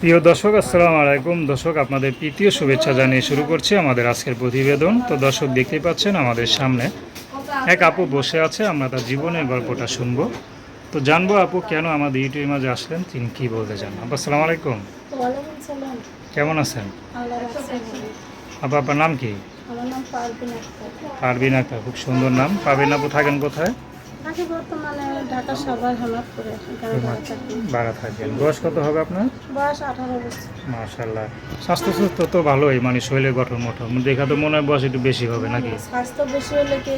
প্রিয় দর্শক আসসালাম আলাইকুম। দর্শক আপনাদের তৃতীয় শুভেচ্ছা জানিয়ে শুরু করছি আমাদের আজকের প্রতিবেদন। তো দর্শক দেখতেই পাচ্ছেন আমাদের সামনে এক আপু বসে আছে আমরা তার জীবনের গল্পটা শুনব। তো জানব আপু কেন আমাদের ইউটিউবের মাঝে আসলেন তিনি কি বলতে চান? আপু আসসালাম আলাইকুম। কেমন আছেন? আপু আপনার নাম কি? পারবিন আক্তার। খুব সুন্দর নাম। পারবিন আপু থাকেন কোথায়? আগে বর্তমানে ঢাকা সবার হেমাদপুরে ভাড়া বাড়া থাকেন বয়স কত হবে আপনার? বয়স আঠারো বছর। মাশাল্লাহ স্বাস্থ্য সুস্থ তো ভালোই মানে শরীরের গঠন মঠন। দেখা তো মনে হয় বয়স একটু বেশি হবে নাকি? স্বাস্থ্য বেশি হলে কি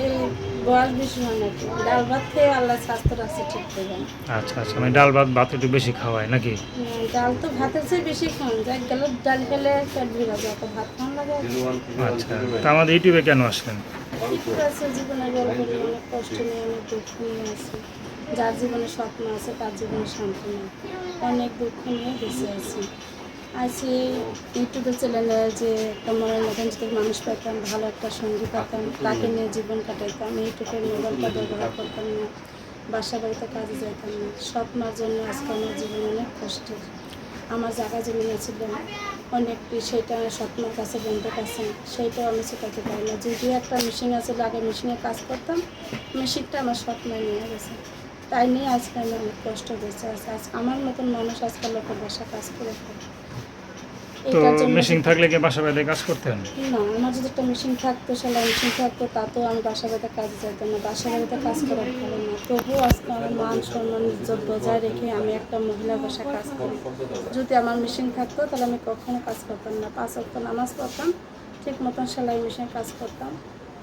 বয়স বেশি হয় নাকি? ডাল ভাত খেয়ে আল্লাহ স্বাস্থ্য রাখছে ঠিক আচ্ছা আচ্ছা। মানে ডাল ভাত ভাত একটু বেশি খাওয়ায় নাকি? ডাল তো ভাতের চেয়ে বেশি খান যাই গেলে ডাল খেলে পেট ভিড়া যায় ভাত খান লাগে। আচ্ছা। তা আমাদের ইউটিউবে কেন আসলেন? ঠিক আছে জীবনে গল্প নিয়ে অনেক কষ্ট নিয়ে অনেক দুঃখ নিয়ে আছে। যার জীবনে স্বপ্ন আছে তার জীবনে শান্তি নেই। অনেক দুঃখ নিয়ে বেঁচে আছি। আছি ইউটিউবে চ্যানেলে যে একটা মনের মতন যদি মানুষ পেতাম ভালো একটা সঙ্গী পেতাম তাকে নিয়ে জীবন কাটাইতাম ইউটিউবের মোবাইলটা ব্যবহার করতাম না। বাসা বাড়িতে কাজে যাইতাম না। স্বপ্নের জন্য আজকে আমার জীবন অনেক কষ্টের। আমার জায়গা জমি নিয়েছিলেন অনেক সেটা স্বপ্নের কাছে, বন্ধুর কাছে, সেইটাও আমি শেখাতে পারি না। যদিও একটা মেশিন আছে, আগে মেশিনে কাজ করতাম মেশিনটা আমার স্বপ্ন নিয়ে গেছে। তাই নিয়ে আজকে আমি অনেক কষ্ট বেঁচে আছি আজ আমার মতন মানুষ আজকাল লোকের বাসা কাজ করে খায়। তো মেশিন থাকলে কি বাসা বাড়িতে কাজ করতেন না আমার যদি একটা মেশিন থাকতো সেলাই মেশিন থাকতো তাতেও আমি বাসা বাড়িতে কাজ যেতাম না। বাসা বাড়িতে কাজ করা ভালো না। তবুও আজকে আমার মান সম্মান ইজ্জত বজায় রেখে আমি একটা মহিলা বাসা কাজ করি। যদি আমার মেশিন থাকতো তাহলে আমি কখনো কাজ করতাম না। পাঁচ অক্ট নামাজ পড়তাম ঠিক মতন সেলাই মেশিন কাজ করতাম।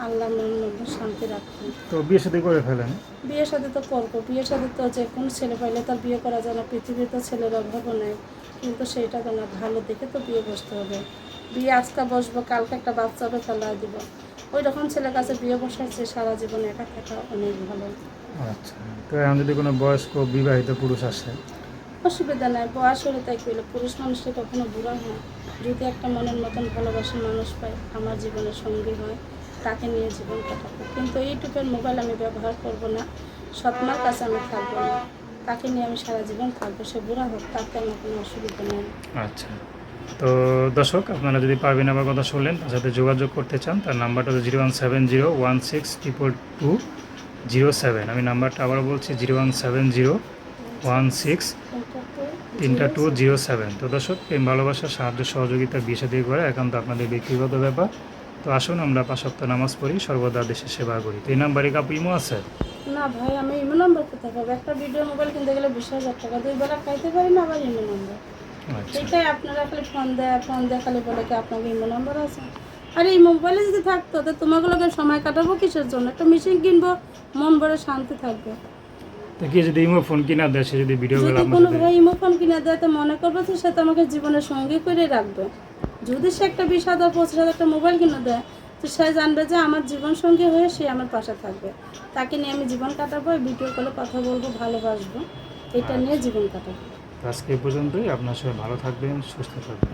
আল্লাহ মনের মধ্যে শান্তি রাখতাম তো বিয়ে সাথে করে ফেলেন? বিয়ের সাথে তো করব। বিয়ে সাথে তো যে কোনো ছেলে পাইলে তার বিয়ে করা যায় না। পৃথিবীতে তো ছেলের অভাবও নেই। কিন্তু সেইটা তো না ভালো দেখে তো বিয়ে বসতে হবে। বিয়ে আজকে বসবো কালকে একটা বাচ্চা হবে ফেলাই দিব। ওই রকম ছেলের কাছে বিয়ে বসাচ্ছে সারা জীবন একা থাকা অনেক ভালো। আচ্ছা তো এখন যদি কোনো বয়স্ক বিবাহিত পুরুষ আসে? অসুবিধা নাই বয়স হলে তাই কইলে পুরুষ মানুষের কখনো বুড়া হয় যদি একটা মনের মতন ভালোবাসার মানুষ পায় আমার জীবনের সঙ্গী হয় তাকে নিয়ে জীবন কাটাবো। কিন্তু ইউটিউবের মোবাইল আমি ব্যবহার করব না স্বপ্নার কাছে আমি থাকব না। তাকে নিয়ে আমি সারা জীবন থাকব সে বুড়া হোক তাতে আমার কোনো অসুবিধা নেই। আচ্ছা। তো দর্শক, আপনারা যদি পারবেন আমার কথা শুনলেন, তার সাথে যোগাযোগ করতে চান, তার নাম্বারটা zero one seven zero one six triple two zero seven. আমি নাম্বারটা আবার বলছি, zero one seven zero one six তিনটা টু জিরো সেভেন। তো দর্শক, প্রেম, ভালোবাসা, সাহায্য, সহযোগিতা বিয়ে সাথে করে একান্ত আপনাদের ব্যক্তিগত ব্যাপার। তো আসুন, আমরা পাঁচ সপ্তাহ নামাজ পড়ি, সর্বদা দেশের সেবা করি। তো এই নাম্বারে কাপু ইমো আছে? না ভাই আমি ইমো নাম্বার কোথায় পাবো? একটা ভিডিও মোবাইল কিনতে গেলে বিশ হাজার টাকা দুই বেলা খাইতে পারি না আবার ইমো নাম্বার এটাই আপনারা খালি ফোন দেয় ফোন দেয় খালি বলে কি আপনাকে ইমো নাম্বার আছে? আর এই মোবাইলে যদি থাকতো তো তোমাগুলোকে সময় কাটাবো কিসের জন্য? একটা মেশিন কিনবো মন ভরে শান্তি থাকবে। তো কি যদি ইমো ফোন কিনা দেয় সে যদি ভিডিওগুলো যদি কোনো ভাই ইমো ফোন কিনে দেয় তো মনে করবে যে সে তো আমাকে জীবনের সঙ্গী করে রাখবে। যদি সে একটা বিশ হাজার পঁচিশ হাজার একটা মোবাইল কিনে দেয় তো সে জানবে যে আমার জীবন সঙ্গী হয়ে সে আমার পাশে থাকবে। তাকে নিয়ে আমি জীবন কাটাবো ভিডিও কলে কথা বলব, ভালোবাসবো। এটা নিয়ে জীবন কাটাবো। আজকে পর্যন্তই। আপনার সবাই ভালো থাকবেন, সুস্থ থাকবেন।